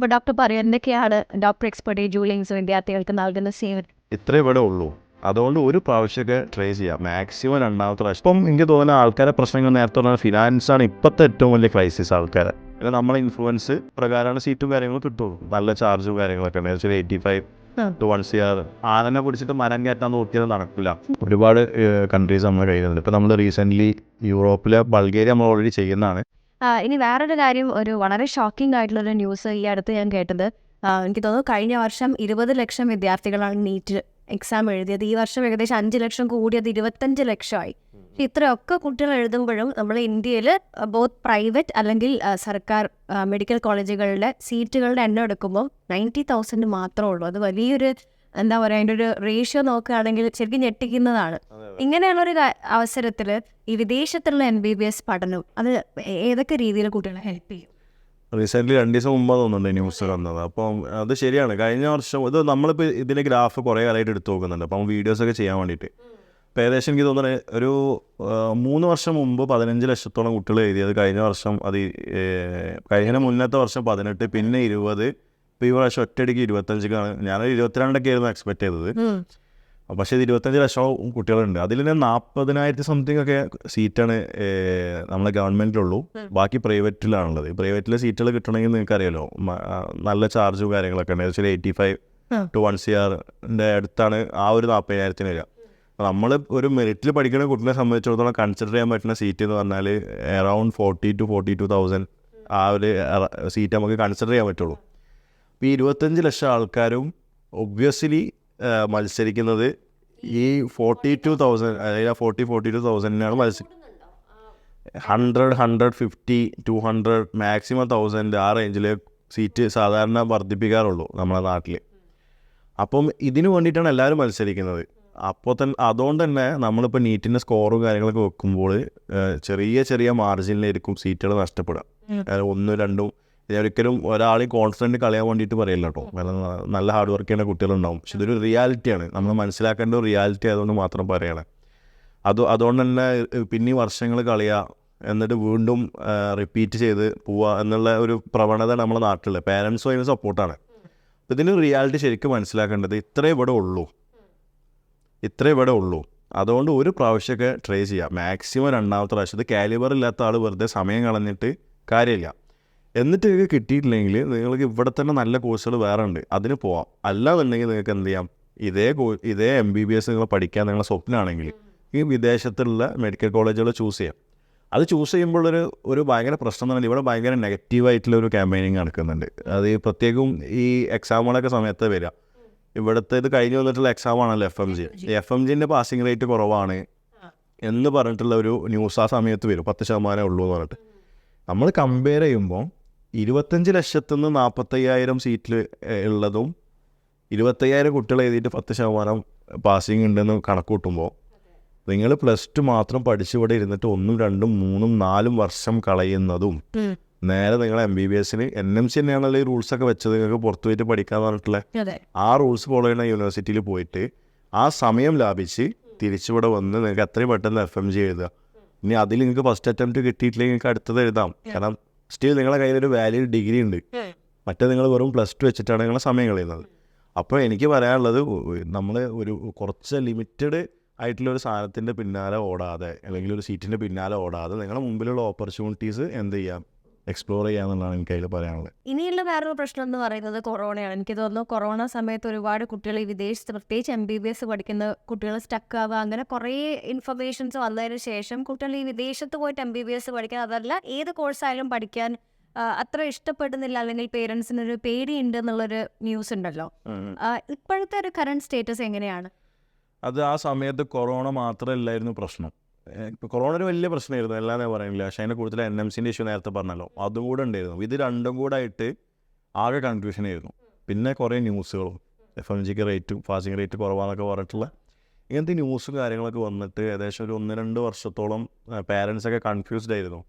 അപ്പോൾ ഡോക്ടർ പറയും എന്തൊക്കെയാണ് ഡോക്ടർ എക്സ്പെർട്ട് ജൂലിങ്സ് വിദ്യാർത്ഥികൾക്ക് നൽകുന്ന സേവനം? ഇത്രേ ഇവിടെ ഉള്ളൂ. അതുകൊണ്ട് ഒരു പ്രാവശ്യമൊക്കെ ട്രൈ ചെയ്യാം. മാക്സിമം രണ്ടാമത്തെ പ്രാവശ്യം. ഇപ്പം എനിക്ക് തോന്നുന്ന ആൾക്കാരെ പ്രശ്നങ്ങൾ നേരത്തെ പറഞ്ഞാൽ ഫിനാൻസാണ് ഇപ്പോഴത്തെ ഏറ്റവും വലിയ ക്രൈസിസ് ആൾക്കാരെ. പിന്നെ നമ്മളെ ഇൻഫ്ലുവൻസ് പ്രകാരമാണ് സീറ്റും കാര്യങ്ങളും കിട്ടുള്ളൂ. നല്ല ചാർജും കാര്യങ്ങളൊക്കെ ഉണ്ട് വെച്ചാൽ eighty five two one C R ആനനെ പിടിച്ചിട്ട് മരം കയറ്റാൻ നോക്കിയത് നടക്കില്ല. ഒരുപാട് കൺട്രീസ് നമ്മൾ കയ്യിലുണ്ട്. ഇപ്പം നമ്മൾ റീസെന്റ്ലി യൂറോപ്പിലെ ബൾഗേരിയ നമ്മൾ ഓൾറെഡി ചെയ്യുന്നതാണ്. ഇനി വേറൊരു കാര്യം ഒരു വളരെ ഷോക്കിംഗ് ആയിട്ടുള്ളൊരു ന്യൂസ് ഈ അടുത്ത് ഞാൻ കേട്ടത്. എനിക്ക് തോന്നുന്നു കഴിഞ്ഞ വർഷം ഇരുപത് ലക്ഷം വിദ്യാർത്ഥികളാണ് നീറ്റ് എക്സാം എഴുതിയത്. ഈ വർഷം ഏകദേശം അഞ്ച് ലക്ഷം കൂടിയത് ഇരുപത്തഞ്ച് ലക്ഷമായി. ഇത്രയൊക്കെ കുട്ടികൾ എഴുതുമ്പോഴും നമ്മൾ ഇന്ത്യയിൽ ബോത്ത് പ്രൈവറ്റ് അല്ലെങ്കിൽ സർക്കാർ മെഡിക്കൽ കോളേജുകളിലെ സീറ്റുകളുടെ എണ്ണം എടുക്കുമ്പോൾ നയന്റി തൗസൻഡ് മാത്രമേ ഉള്ളൂ. അത് വലിയൊരു എന്താ പറയുക അതിന്റെ ഒരു റേഷ്യോ നോക്കുകയാണെങ്കിൽ ശരിക്കും ഞെട്ടിക്കുന്നതാണ്. ഇങ്ങനെയുള്ളൊരു അവസരത്തിൽ ഈ വിദേശത്തുള്ള എം ബി ബി എസ് പഠനം അത് ഏതൊക്കെ രീതിയിൽ കുട്ടികളെ ഹെൽപ്പ് ചെയ്യും? റീസെന്റ്ലി രണ്ട് ദിവസം മുമ്പ് തോന്നുന്നുണ്ട് ന്യൂസ് വന്നത്. അപ്പം അത് ശരിയാണ്. കഴിഞ്ഞ വർഷം ഇത് നമ്മളിപ്പോൾ ഇതിന്റെ ഗ്രാഫ് കുറേ കാലമായിട്ട് എടുത്തു നോക്കുന്നുണ്ട്. അപ്പം വീഡിയോസൊക്കെ ചെയ്യാൻ വേണ്ടിയിട്ട്. ഇപ്പോൾ ഏകദേശം എനിക്ക് തോന്നുന്നത് ഒരു മൂന്ന് വർഷം മുമ്പ് പതിനഞ്ച് ലക്ഷത്തോളം കുട്ടികൾ എഴുതിയത് കഴിഞ്ഞ വർഷം അത് കഴിഞ്ഞ മുന്നത്തെ വർഷം പതിനെട്ട് പിന്നെ ഇരുപത് ഇപ്പോൾ ഈ പ്രാവശ്യം ഒറ്റയടിക്ക് ഇരുപത്തഞ്ചിക്കാണ്. ഞാൻ ഇരുപത്തിരണ്ടൊക്കെ ആയിരുന്നു എക്സ്പെക്ട് ചെയ്തത്. പക്ഷേ ഇത് ഇരുപത്തഞ്ച് ലക്ഷം കുട്ടികളുണ്ട്. അതിൽ തന്നെ നാൽപ്പതിനായിരത്തി സംതിങ് ഒക്കെ സീറ്റാണ് നമ്മളെ ഗവൺമെന്റിലുള്ളൂ ബാക്കി പ്രൈവറ്റിലാണുള്ളത്. പ്രൈവറ്റിലെ സീറ്റുകൾ കിട്ടണമെങ്കിൽ നിങ്ങൾക്ക് അറിയാലോ നല്ല ചാർജും കാര്യങ്ങളൊക്കെ ഉണ്ട്. ഏകദേശം eighty five. Two one C ആറിന്റെ അടുത്താണ് ആ ഒരു നാൽപ്പതിനായിരത്തിന് വരിക. നമ്മൾ ഒരു മെറിറ്റിൽ പഠിക്കുന്ന കുട്ടിനെ സംബന്ധിച്ചിടത്തോളം കൺസിഡർ ചെയ്യാൻ പറ്റുന്ന സീറ്റ് എന്ന് പറഞ്ഞാൽ around forty two forty two thousand ആ ഒരു സീറ്റ് നമുക്ക് കൺസിഡർ ചെയ്യാൻ പറ്റുള്ളൂ. അപ്പോൾ ഈ ഇരുപത്തഞ്ച് ലക്ഷം ആൾക്കാരും ഒബ്വിയസ്ലി മത്സരിക്കുന്നത് ഈ ഫോർട്ടി ടു തൗസൻഡ് അതായത് ഫോർട്ടി ഫോർട്ടി ടു തൗസൻഡിനാണ് മത്സരം hundred hundred fifty two hundred maximum thousand ആ റേഞ്ചിൽ സീറ്റ് സാധാരണ വർദ്ധിപ്പിക്കാറുള്ളൂ നമ്മുടെ നാട്ടിൽ അപ്പം ഇതിനു വേണ്ടിയിട്ടാണ് എല്ലാവരും മത്സരിക്കുന്നത്. അപ്പോൾ തന്നെ അതുകൊണ്ട് തന്നെ നമ്മളിപ്പോൾ നീറ്റിന്റെ സ്കോറും കാര്യങ്ങളൊക്കെ വെക്കുമ്പോൾ ചെറിയ ചെറിയ മാർജിനിലായിരിക്കും സീറ്റുകൾ നഷ്ടപ്പെടുക. ഒന്നും രണ്ടും ഇത് ഒരിക്കലും ഒരാൾ കോൺഫിഡന്റ് കളയാൻ വേണ്ടിയിട്ട് പറയില്ല കേട്ടോ നല്ല ഹാർഡ് വർക്ക് ചെയ്യുന്ന കുട്ടികളുണ്ടാവും. പക്ഷെ ഇതൊരു റിയാലിറ്റിയാണ് നമ്മൾ മനസ്സിലാക്കേണ്ട ഒരു റിയാലിറ്റി ആയതുകൊണ്ട് മാത്രം പറയണേ. അത് അതുകൊണ്ട് തന്നെ പിന്നെ വർഷങ്ങൾ കളയുക എന്നിട്ട് വീണ്ടും റിപ്പീറ്റ് ചെയ്ത് പോവുക എന്നുള്ള ഒരു പ്രവണത നമ്മുടെ നാട്ടിൽ പേരൻസും അതിന് സപ്പോർട്ടാണ് അപ്പോൾ ഇതിന് റിയാലിറ്റി ശരിക്കും മനസ്സിലാക്കേണ്ടത് ഇത്രേ ഇവിടെ ഉള്ളൂ. ഇത്രേ ഇവിടെ ഉള്ളൂ. അതുകൊണ്ട് ഒരു പ്രാവശ്യമൊക്കെ ട്രൈ ചെയ്യുക മാക്സിമം രണ്ടാമത്തെ പ്രാവശ്യം. ഇത് കാലിബർ ഇല്ലാത്ത ആൾ വെറുതെ സമയം കളഞ്ഞിട്ട് കാര്യമില്ല. എന്നിട്ട് നിങ്ങൾക്ക് കിട്ടിയിട്ടില്ലെങ്കിൽ നിങ്ങൾക്ക് ഇവിടെ തന്നെ നല്ല കോഴ്സുകൾ വേറെ ഉണ്ട്. അതിന് പോവാം. അല്ലാന്നുണ്ടെങ്കിൽ നിങ്ങൾക്ക് എന്ത് ചെയ്യാം? ഇതേ കോ ഇതേ എം ബി ബി എസ് നിങ്ങൾ പഠിക്കാൻ നിങ്ങളുടെ സ്വപ്നമാണെങ്കിൽ ഈ വിദേശത്തുള്ള മെഡിക്കൽ കോളേജുകൾ ചൂസ് ചെയ്യാം. അത് ചൂസ് ചെയ്യുമ്പോൾ ഒരു ഭയങ്കര പ്രശ്നം പറഞ്ഞാൽ ഇവിടെ ഭയങ്കര നെഗറ്റീവായിട്ടുള്ള ഒരു ക്യാമ്പയിനിങ് നടക്കുന്നുണ്ട്. അത് പ്രത്യേകം ഈ എക്സാമുകളൊക്കെ സമയത്ത് വരിക. ഇവിടുത്തെ ഇത് കഴിഞ്ഞ് വന്നിട്ടുള്ള എക്സാം ആണല്ലോ F M G F M ജിന്റെ passing rate കുറവാണ് എന്ന് പറഞ്ഞിട്ടുള്ള ഒരു ന്യൂസ് ആ സമയത്ത് വരും. പത്ത് ശതമാനമേ ഉള്ളൂ എന്ന് പറഞ്ഞിട്ട്. നമ്മൾ കമ്പയർ ചെയ്യുമ്പോൾ ഇരുപത്തഞ്ച് ലക്ഷത്തു നിന്ന് നാൽപ്പത്തയ്യായിരം സീറ്റിൽ ഉള്ളതും ഇരുപത്തയ്യായിരം കുട്ടികൾ എഴുതിയിട്ട് പത്ത് ശതമാനം പാസിംഗ് ഉണ്ടെന്ന് കണക്ക് കൂട്ടുമ്പോൾ നിങ്ങൾ പ്ലസ് ടു മാത്രം പഠിച്ചിവിടെ ഇരുന്നിട്ട് ഒന്നും രണ്ടും മൂന്നും നാലും വർഷം കളയുന്നതും നേരെ നിങ്ങൾ എം ബി ബി എസിന് എൻ എം സി തന്നെയാണല്ലോ ഈ റൂൾസൊക്കെ വെച്ചത് നിങ്ങൾക്ക് പുറത്തു പോയിട്ട് പഠിക്കാൻ പറഞ്ഞിട്ടുള്ള? ആ റൂൾസ് ഫോളോ ചെയ്യുന്ന യൂണിവേഴ്സിറ്റിയിൽ പോയിട്ട് ആ സമയം ലാഭിച്ച് തിരിച്ചിവിടെ വന്ന് നിങ്ങൾക്ക് എത്രയും പെട്ടെന്ന് എഫ് എം ജി എഴുതുക. ഇനി അതിൽ നിങ്ങൾക്ക് ഫസ്റ്റ് അറ്റംപ്റ്റ് കിട്ടിയിട്ടില്ലെങ്കിൽ നിങ്ങൾക്ക് അടുത്തത് എഴുതാം. കാരണം സ്റ്റിൽ നിങ്ങളുടെ കയ്യിൽ ഒരു വാലിഡ് ഡിഗ്രി ഉണ്ട് മറ്റേ നിങ്ങൾ വെറും പ്ലസ് ടു വെച്ചിട്ടാണ് നിങ്ങളെ സമയം കളയുന്നത്. അപ്പോൾ എനിക്ക് പറയാനുള്ളത് നമ്മൾ ഒരു കുറച്ച് ലിമിറ്റഡ് ആയിട്ടുള്ള ഒരു സാധനത്തിന്റെ പിന്നാലെ ഓടാതെ അല്ലെങ്കിൽ ഒരു സീറ്റിന്റെ പിന്നാലെ ഓടാതെ നിങ്ങളുടെ മുമ്പിലുള്ള ഓപ്പർച്യൂണിറ്റീസ് എന്ത് ചെയ്യാം? എക്സ്പ്ലോർ ചെയ്യാന്നുള്ളതാണ് എനിക്ക് അതിൽ പറയാനുള്ളത്. ഇനിയുള്ള വേറൊരു പ്രശ്നം എന്ന് പറയുന്നത് കൊറോണയാണ് എനിക്ക് തോന്നുന്നു കൊറോണ സമയത്ത് ഒരുപാട് കുട്ടികൾ ഈ വിദേശത്ത് പ്രത്യേകിച്ച് എം ബി ബി എസ് പഠിക്കുന്ന കുട്ടികൾ സ്റ്റക്ക് ആവുക അങ്ങനെ കുറേ ഇൻഫർമേഷൻസ് വന്നതിന് ശേഷം കുട്ടികൾ ഈ വിദേശത്ത് പോയിട്ട് എം ബി ബി എസ് പഠിക്കാൻ അതല്ല ഏത് കോഴ്സായാലും പഠിക്കാൻ അത്ര ഇഷ്ടപ്പെടുന്നില്ല. അല്ലെങ്കിൽ പേരൻസിനൊരു പേടിയുണ്ട് എന്നുള്ളൊരു ന്യൂസ് ഉണ്ടല്ലോ. ഇപ്പോഴത്തെ ഒരു കറണ്ട് സ്റ്റേറ്റസ് എങ്ങനെയാണ്? അത് ആ സമയത്ത് കൊറോണ മാത്രമല്ലായിരുന്നു പ്രശ്നം. കൊറോണ ഒരു വലിയ പ്രശ്നമായിരുന്നു. എല്ലാം ഞാൻ പറയുന്നില്ല. പക്ഷേ അതിന്റെ കൂടുതൽ എൻ എം സിന്റെ ഇഷ്യൂ നേരത്തെ പറഞ്ഞല്ലോ. അതും കൂടെ ഉണ്ടായിരുന്നു. ഇത് രണ്ടും കൂടെ ആയിട്ട് ആകെ കൺഫ്യൂഷൻ ആയിരുന്നു. പിന്നെ കുറേ ന്യൂസുകളും. എഫ് എം ജിക്ക് റേറ്റും ഫാസിങ് റേറ്റ് കുറവാണെന്നൊക്കെ പറഞ്ഞിട്ടുള്ള ഇങ്ങനത്തെ ന്യൂസും കാര്യങ്ങളൊക്കെ വന്നിട്ട് ഏകദേശം ഒരു ഒന്ന് രണ്ട് വർഷത്തോളം പാരൻസൊക്കെ കൺഫ്യൂസ്ഡ് ആയിരുന്നു.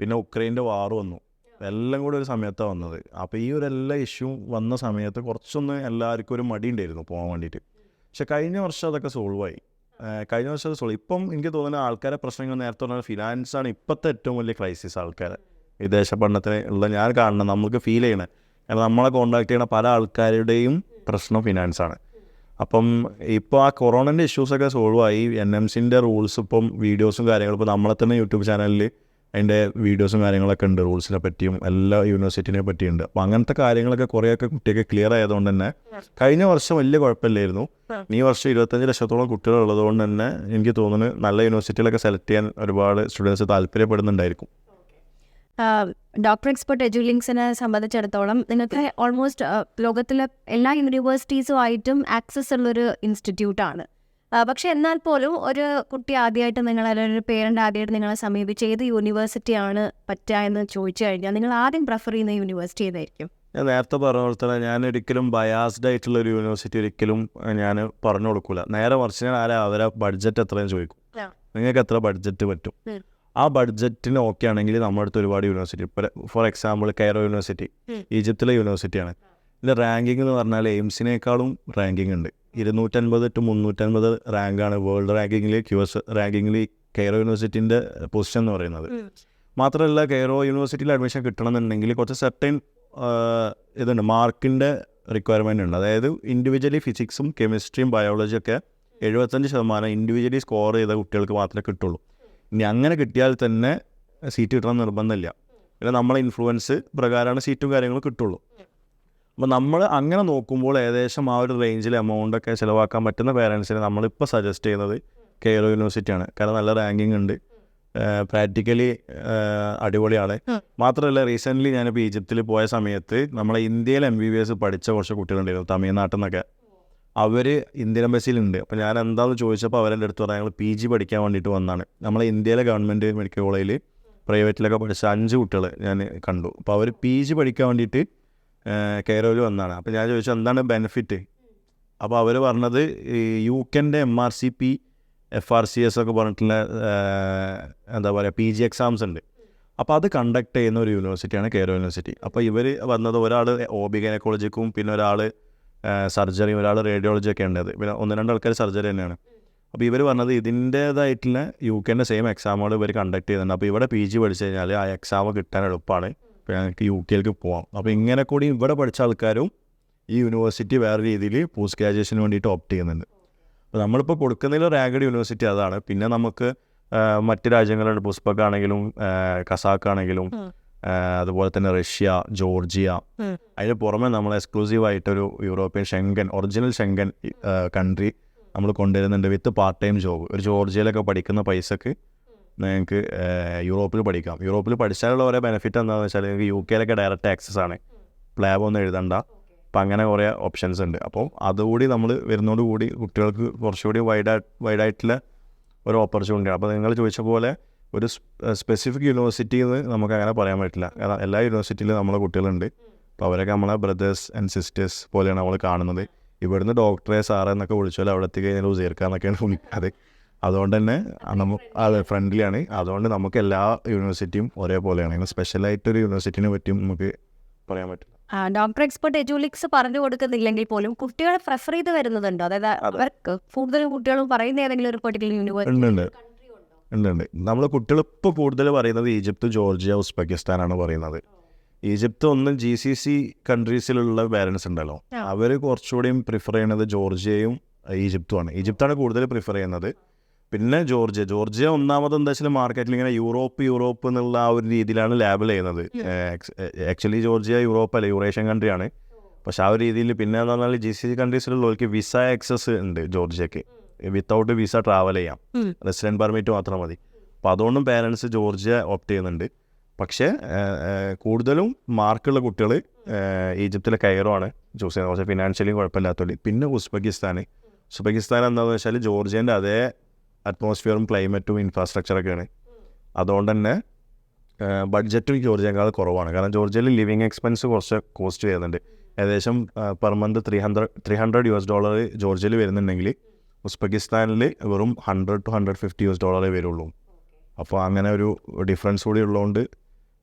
പിന്നെ ഉക്രൈന്റെ വാർ വന്നു. എല്ലാം കൂടെ ഒരു സമയത്താണ് വന്നത്. അപ്പോൾ ഈ ഒരു എല്ലാ ഇഷ്യൂ വന്ന സമയത്ത് കുറച്ചൊന്ന് എല്ലാവർക്കും ഒരു മടി ഉണ്ടായിരുന്നു പോകാൻ വേണ്ടിയിട്ട്. പക്ഷെ കഴിഞ്ഞ വർഷം അതൊക്കെ സോൾവായി കഴിഞ്ഞ വർഷം സോളി ഇപ്പം എനിക്ക് തോന്നുന്ന ആൾക്കാരെ പ്രശ്നങ്ങൾ നേരത്തെ പറഞ്ഞാൽ ഫിനാൻസാണ് ഇപ്പോഴത്തെ ഏറ്റവും വലിയ ക്രൈസിസ് ആൾക്കാർ വിദേശ പഠനത്തിന് ഉള്ള ഞാൻ കാണണം നമുക്ക് ഫീൽ ചെയ്യണേ. കാരണം നമ്മളെ കോണ്ടാക്ട് ചെയ്യുന്ന പല ആൾക്കാരുടെയും പ്രശ്നം ഫിനാൻസാണ് അപ്പം ഇപ്പോൾ ആ കൊറോണന്റെ ഇഷ്യൂസൊക്കെ സോൾവ് ആയി. എൻ എം സിന്റെ റൂൾസ് ഇപ്പം വീഡിയോസും കാര്യങ്ങളും ഇപ്പോൾ നമ്മളെ തന്നെ യൂട്യൂബ് ചാനലിൽ അതിന്റെ വീഡിയോസും കാര്യങ്ങളൊക്കെ ഉണ്ട് റൂൾസിനെ പറ്റിയും എല്ലാ യൂണിവേഴ്സിറ്റിനെ പറ്റിയുണ്ട്. അപ്പോൾ അങ്ങനത്തെ കാര്യങ്ങളൊക്കെ കുറേയൊക്കെ കുട്ടിയൊക്കെ ക്ലിയർ ആയതുകൊണ്ട് തന്നെ കഴിഞ്ഞ വർഷം വലിയ കുഴപ്പമില്ലായിരുന്നു. ഈ വർഷം ഇരുപത്തഞ്ച് ലക്ഷത്തോളം കുട്ടികൾ ഉള്ളതുകൊണ്ട് തന്നെ എനിക്ക് തോന്നുന്നു നല്ല യൂണിവേഴ്സിറ്റികളൊക്കെ സെലക്ട് ചെയ്യാൻ ഒരുപാട് സ്റ്റുഡൻസ് താല്പര്യപ്പെടുന്നുണ്ടായിരിക്കും. ഡോക്ടർ എക്സ്പെർട്ട് എജുലിങ്സിനെ സംബന്ധിച്ചിടത്തോളം നിങ്ങൾക്ക് ഓൾമോസ്റ്റ് ലോകത്തിലെ എല്ലാ യൂണിവേഴ്സിറ്റീസുമായിട്ടും ആക്സസ് ഉള്ളൊരു ഇൻസ്റ്റിറ്റ്യൂട്ടാണ് പക്ഷെ എന്നാൽ പോലും ഒരു കുട്ടി ആദ്യമായിട്ട് നിങ്ങൾ അല്ലെങ്കിൽ ഒരു പേരന്റ് ആദ്യമായിട്ട് നിങ്ങളെ സമീപിച്ച് ഏത് യൂണിവേഴ്സിറ്റിയാണ് പറ്റുക എന്ന് ചോദിച്ചു കഴിഞ്ഞാൽ നിങ്ങൾ ആദ്യം പ്രിഫർ ചെയ്യുന്ന യൂണിവേഴ്സിറ്റി ഏതായിരിക്കും? ഞാൻ നേരത്തെ പറഞ്ഞ പോലെ തന്നെ ഞാൻ ഒരിക്കലും ബയാസ്ഡ് ആയിട്ടുള്ള ഒരു യൂണിവേഴ്സിറ്റി ഒരിക്കലും ഞാൻ പറഞ്ഞു കൊടുക്കില്ല നേരെ മറിച്ച് ഞാൻ ആരാ അവരെ ബഡ്ജറ്റ് എത്രയും ചോദിക്കും. നിങ്ങൾക്ക് എത്ര ബഡ്ജറ്റ് പറ്റും? ആ ബഡ്ജറ്റിന് ഓക്കെ ആണെങ്കിൽ നമ്മുടെ അടുത്ത് ഒരുപാട് university for example Cairo university. ഈജിപ്തിലെ യൂണിവേഴ്സിറ്റിയാണ് ഇതിന്റെ റാങ്കിങ് എന്ന് പറഞ്ഞാൽ എയിംസിനേക്കാളും റാങ്കിങ് ഉണ്ട്. ഇരുന്നൂറ്റൻപത് ടു മുന്നൂറ്റൻപത് റാങ്കാണ് വേൾഡ് റാങ്കിങ്ങിൽ ക്യു എസ് റാങ്കിങ്ങിൽ കെയറോ യൂണിവേഴ്സിറ്റിന്റെ പൊസിഷൻ എന്ന് പറയുന്നത്. മാത്രമല്ല കെയറോ യൂണിവേഴ്സിറ്റിയിൽ അഡ്മിഷൻ കിട്ടണമെന്നുണ്ടെങ്കിൽ കുറച്ച് സെർട്ടൈൻ ഇതുണ്ട് മാർക്കിന്റെ റിക്വയർമെന്റ് ഉണ്ട്. അതായത് ഇൻഡിവിജ്വലി ഫിസിക്സും കെമിസ്ട്രിയും ബയോളജിയൊക്കെ എഴുപത്തഞ്ച് ശതമാനം ഇൻഡിവിജ്വലി സ്കോർ ചെയ്ത കുട്ടികൾക്ക് മാത്രമേ കിട്ടുള്ളൂ. ഇനി അങ്ങനെ കിട്ടിയാൽ തന്നെ സീറ്റ് കിട്ടണം നിർബന്ധമില്ല. പിന്നെ നമ്മളെ ഇൻഫ്ലുവൻസ് പ്രകാരമാണ് സീറ്റും കാര്യങ്ങളും കിട്ടുള്ളൂ. അപ്പോൾ നമ്മൾ അങ്ങനെ നോക്കുമ്പോൾ ഏകദേശം ആ ഒരു റേഞ്ചിൽ എമൗണ്ടൊക്കെ ചിലവാക്കാൻ പറ്റുന്ന പേരൻസിന് നമ്മളിപ്പോൾ സജസ്റ്റ് ചെയ്യുന്നത് കെയറോ യൂണിവേഴ്സിറ്റിയാണ് കാരണം നല്ല റാങ്കിങ് ഉണ്ട്. പ്രാക്ടിക്കലി അടിപൊളിയാണ്. മാത്രമല്ല റീസെന്റ്ലി ഞാനിപ്പോൾ ഈജിപ്തിൽ പോയ സമയത്ത് നമ്മളെ ഇന്ത്യയിൽ എം ബി ബി എസ് പഠിച്ച കുറച്ച് കുട്ടികളുണ്ടായിരുന്നു തമിഴ്നാട്ടിൽ നിന്നൊക്കെ അവർ ഇന്ത്യൻ എംബസിയിലുണ്ട് അപ്പോൾ ഞാൻ എന്താണെന്ന് ചോദിച്ചപ്പോൾ അവരെന്റെ അടുത്ത് പറഞ്ഞാൽ ഞങ്ങൾ പി ജി പഠിക്കാൻ വേണ്ടിയിട്ട് വന്നതാണ് നമ്മളെ ഇന്ത്യയിലെ ഗവൺമെന്റ് മെഡിക്കൽ കോളേജിൽ പ്രൈവറ്റിലൊക്കെ പഠിച്ച അഞ്ച് കുട്ടികൾ ഞാൻ കണ്ടു. അപ്പോൾ അവർ പി ജി പഠിക്കാൻ വേണ്ടിയിട്ട് കെയറോയിൽ വന്നതാണ് അപ്പോൾ ഞാൻ ചോദിച്ചു എന്താണ് ബെനിഫിറ്റ് അപ്പോൾ അവർ പറഞ്ഞത് U കെന്റെ M R C P F R C S ഒക്കെ പറഞ്ഞിട്ടുള്ള എന്താ പറയുക പി ജി എക്സാംസ് ഉണ്ട്. അപ്പോൾ അത് കണ്ടക്ട് ചെയ്യുന്ന ഒരു യൂണിവേഴ്സിറ്റിയാണ് കേരള യൂണിവേഴ്സിറ്റി അപ്പോൾ ഇവർ വന്നത് ഒരാൾ ഒ ബി ഗൈനക്കോളജിക്കും പിന്നെ ഒരാൾ സർജറി ഒരാൾ റേഡിയോളജി ഒക്കെ ഉണ്ടത് പിന്നെ ഒന്ന് രണ്ട് ആൾക്കാർ സർജറി തന്നെയാണ്. അപ്പോൾ ഇവർ പറഞ്ഞത് ഇതിന്റേതായിട്ടുള്ള യു കെന്റെ സെയിം എക്സാമുകൾ ഇവർ കണ്ടക്ട് ചെയ്യുന്നുണ്ട്. അപ്പോൾ ഇവിടെ പി ജി പഠിച്ചു കഴിഞ്ഞാൽ ആ എക്സാം കിട്ടാൻ എളുപ്പമാണ് ഇപ്പോൾ ഞങ്ങൾക്ക് യു കെയിലേക്ക് പോകാം അപ്പോൾ ഇങ്ങനെ കൂടി ഇവിടെ പഠിച്ച ആൾക്കാരും ഈ യൂണിവേഴ്സിറ്റി വേറെ രീതിയിൽ പോസ്റ്റ് ഗ്രാജുവേഷന് വേണ്ടിയിട്ട് ഓപ്റ്റ് ചെയ്യുന്നുണ്ട്. അപ്പോൾ നമ്മളിപ്പോൾ കൊടുക്കുന്നതിൽ റാഗഡ് യൂണിവേഴ്സിറ്റി അതാണ്. പിന്നെ നമുക്ക് മറ്റ് രാജ്യങ്ങളുണ്ട്. പുസ്പക് ആണെങ്കിലും കസാക്ക് ആണെങ്കിലും അതുപോലെ തന്നെ റഷ്യ ജോർജിയ. അതിന് പുറമെ നമ്മൾ എക്സ്ക്ലൂസീവ് ആയിട്ടൊരു European Schengen original Schengen country നമ്മൾ കൊണ്ടുവരുന്നുണ്ട് വിത്ത് പാർട്ട് ടൈം ജോബ് ഒരു ജോർജിയയിലൊക്കെ പഠിക്കുന്ന പൈസക്ക് നിങ്ങൾക്ക് യൂറോപ്പിൽ പഠിക്കാം. യൂറോപ്പിൽ പഠിച്ചാലുള്ള ഓരോ ബെനിഫിറ്റ് എന്താണെന്ന് വെച്ചാൽ നിങ്ങൾക്ക് യു കെയിലൊക്കെ ഡയറക്റ്റ് ആക്സസ് ആണ്. പ്ലാബ് ഒന്നും എഴുതണ്ട. അപ്പം അങ്ങനെ കുറേ ഓപ്ഷൻസ് ഉണ്ട്. അപ്പോൾ അതുകൂടി നമ്മൾ വരുന്നതോടുകൂടി കുട്ടികൾക്ക് കുറച്ചുകൂടി വൈഡ് വൈഡായിട്ടുള്ള ഒരു ഓപ്പർച്യൂണിറ്റി അപ്പോൾ നിങ്ങൾ ചോദിച്ച പോലെ ഒരു സ്പെസിഫിക് യൂണിവേഴ്സിറ്റി എന്ന് നമുക്ക് അങ്ങനെ പറയാൻ പറ്റില്ല. കാരണം എല്ലാ യൂണിവേഴ്സിറ്റിയിലും നമ്മളെ കുട്ടികളുണ്ട്. അപ്പോൾ അവരൊക്കെ നമ്മളെ ബ്രദേഴ്സ് ആൻഡ് സിസ്റ്റേഴ്സ് പോലെയാണ് നമ്മൾ കാണുന്നത്. ഇവിടുന്ന് ഡോക്ടറെ സാറേ എന്നൊക്കെ വിളിച്ചാൽ അവിടെ എത്തി കഴിഞ്ഞാൽ ഉസീർക്കാന്നൊക്കെയാണ് വിളിക്കാറ്. അതുകൊണ്ട് തന്നെ നമുക്ക് അതെ ഫ്രണ്ട്ലിയാണ് അതുകൊണ്ട് നമുക്ക് എല്ലാ യൂണിവേഴ്സിറ്റിയും ഒരേപോലെയാണ്. അങ്ങനെ സ്പെഷ്യലായിട്ടൊരു യൂണിവേഴ്സിറ്റിനെ പറ്റിയും നമുക്ക് പറയാൻ പറ്റില്ല. ഡോക്ടർ എക്സ്പെർട്ട് എജുലിക്സ് പറഞ്ഞു കൊടുക്കുന്നില്ലെങ്കിൽ പോലും കുട്ടികളെ പ്രിഫർ ചെയ്ത് വരുന്നുണ്ടോ അതായത് അവർക്ക് കൂടുതലും കുട്ടികളും പറയുന്ന ഏതെങ്കിലും ഒരു പെർട്ടിക്കുലർ യൂണിവേഴ്സിറ്റി ഉണ്ട് ഉണ്ട്. നമ്മൾ കുട്ടികൾ ഇപ്പോൾ കൂടുതൽ പറയുന്നത് ഈജിപ്ത് ജോർജിയ ഉസ്ബെക്കിസ്ഥാനാണ് പറയുന്നത്. ഈജിപ്ത് ഒന്നും ജി സി സി കൺട്രീസിലുള്ള പാരൻസ് ഉണ്ടല്ലോ. അവർ കുറച്ചുകൂടിയും പ്രിഫർ ചെയ്യുന്നത് ജോർജിയയും ഈജിപ്തുമാണ് ഈജിപ്താണ് കൂടുതൽ പ്രിഫർ ചെയ്യുന്നത്. പിന്നെ ജോർജിയ. ജോർജിയ ഒന്നാമത് എന്താ വെച്ചാൽ മാർക്കറ്റിൽ ഇങ്ങനെ യൂറോപ്പ് യൂറോപ്പ് എന്നുള്ള ആ ഒരു രീതിയിലാണ് ലേബൽ ചെയ്യുന്നത്. ആക്ച്വലി ജോർജിയ യൂറോപ്പ് അല്ല യൂറേഷ്യൻ കൺട്രിയാണ് പക്ഷെ ആ ഒരു രീതിയിൽ പിന്നെ എന്ന് പറഞ്ഞാൽ ജി സി സി കൺട്രീസിലുള്ളവർക്ക് വിസ ആക്സസ് ഉണ്ട് ജോർജിയക്ക്. വിത്തൗട്ട് വിസ ട്രാവൽ ചെയ്യാം. റെസിഡന്റ് പെർമിറ്റ് മാത്രം മതി. അപ്പോൾ അതുകൊണ്ടും പേരൻസ് ജോർജിയ ഓപ്റ്റ് ചെയ്യുന്നുണ്ട്. പക്ഷേ കൂടുതലും മാർക്കുള്ള കുട്ടികൾ ഈജിപ്തിലെ കയറോ ആണ് ചൂസ് ചെയ്യുന്നത്. പക്ഷേ ഫിനാൻഷ്യലി കുഴപ്പമില്ലാത്തവർ പിന്നെ ഉസ്ബെക്കിസ്ഥാൻ ഉസ്ബെക്കിസ്ഥാൻ എന്താണെന്ന് വെച്ചാൽ ജോർജിയന്റെ അതേ അറ്റ്മോസ്ഫിയറും ക്ലൈമറ്റും ഇൻഫ്രാസ്ട്രക്ചറൊക്കെയാണ് അതുകൊണ്ട് തന്നെ ബഡ്ജറ്റും ജോർജിയേക്കാൾ കുറവാണ്. കാരണം ജോർജിയയിൽ ലിവിങ് എക്സ്പെൻസ് കുറച്ച് കോസ്റ്റ് ചെയ്യുന്നുണ്ട് ഏകദേശം per month three hundred three hundred U S dollar ജോർജിയയിൽ വരുന്നുണ്ടെങ്കിൽ ഉസ്ബെക്കിസ്ഥാനിൽ വെറും hundred two hundred fifty U S ഡോളറേ വരുള്ളൂ അപ്പോൾ അങ്ങനെ ഒരു ഡിഫറൻസ് കൂടി ഉള്ളതുകൊണ്ട്